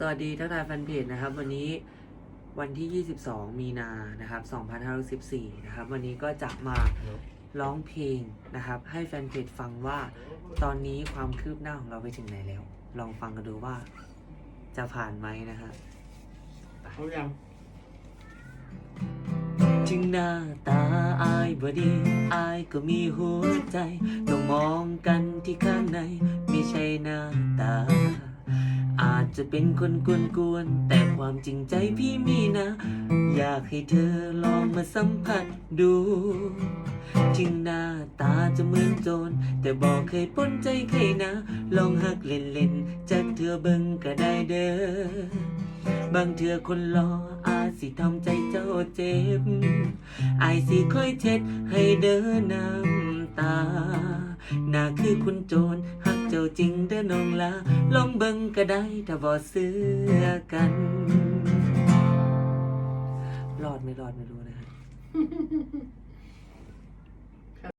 สวัสดีทักทายแฟนเพจนะครับ วันนี้วันที่ 22 มีนานะครับ2514นะครับ วันนี้ก็จะมาร้องเพลงนะครับ ให้แฟนเพจฟังว่า ตอนนี้ความคืบหน้าของเราไปถึงไหนแล้ว ลองฟังกันดูว่า จะผ่านไหมนะครับเอายังถึงหน้าตาอายบดี อายก็มีหัวใจ ต้องมองกันที่ข้างใน ไม่ใช่หน้าตาอา จะเป็นคนกวนๆแต่ความจริงใจพี่มีนะ อยากให้เธอลองมาสัมผัสดูถึงหน้าตาจะเหมือนโจรแต่บอกเคยป้นใจใครนะ ลองหักเล่นๆจากเธอเบิ่งก็ได้เด้อบางเถื่อคนรออาสิทำใจเจ้าเจ็บอายสิค่อยเช็ดให้เดินน้ำตาหน้าคือคุณโจรหัก เจ้าจริงเด้อน้องลาลองเบิ่งก็ได้ถ้าบ่เสื้อกันรอดไม่รอดไม่รู้นะฮะ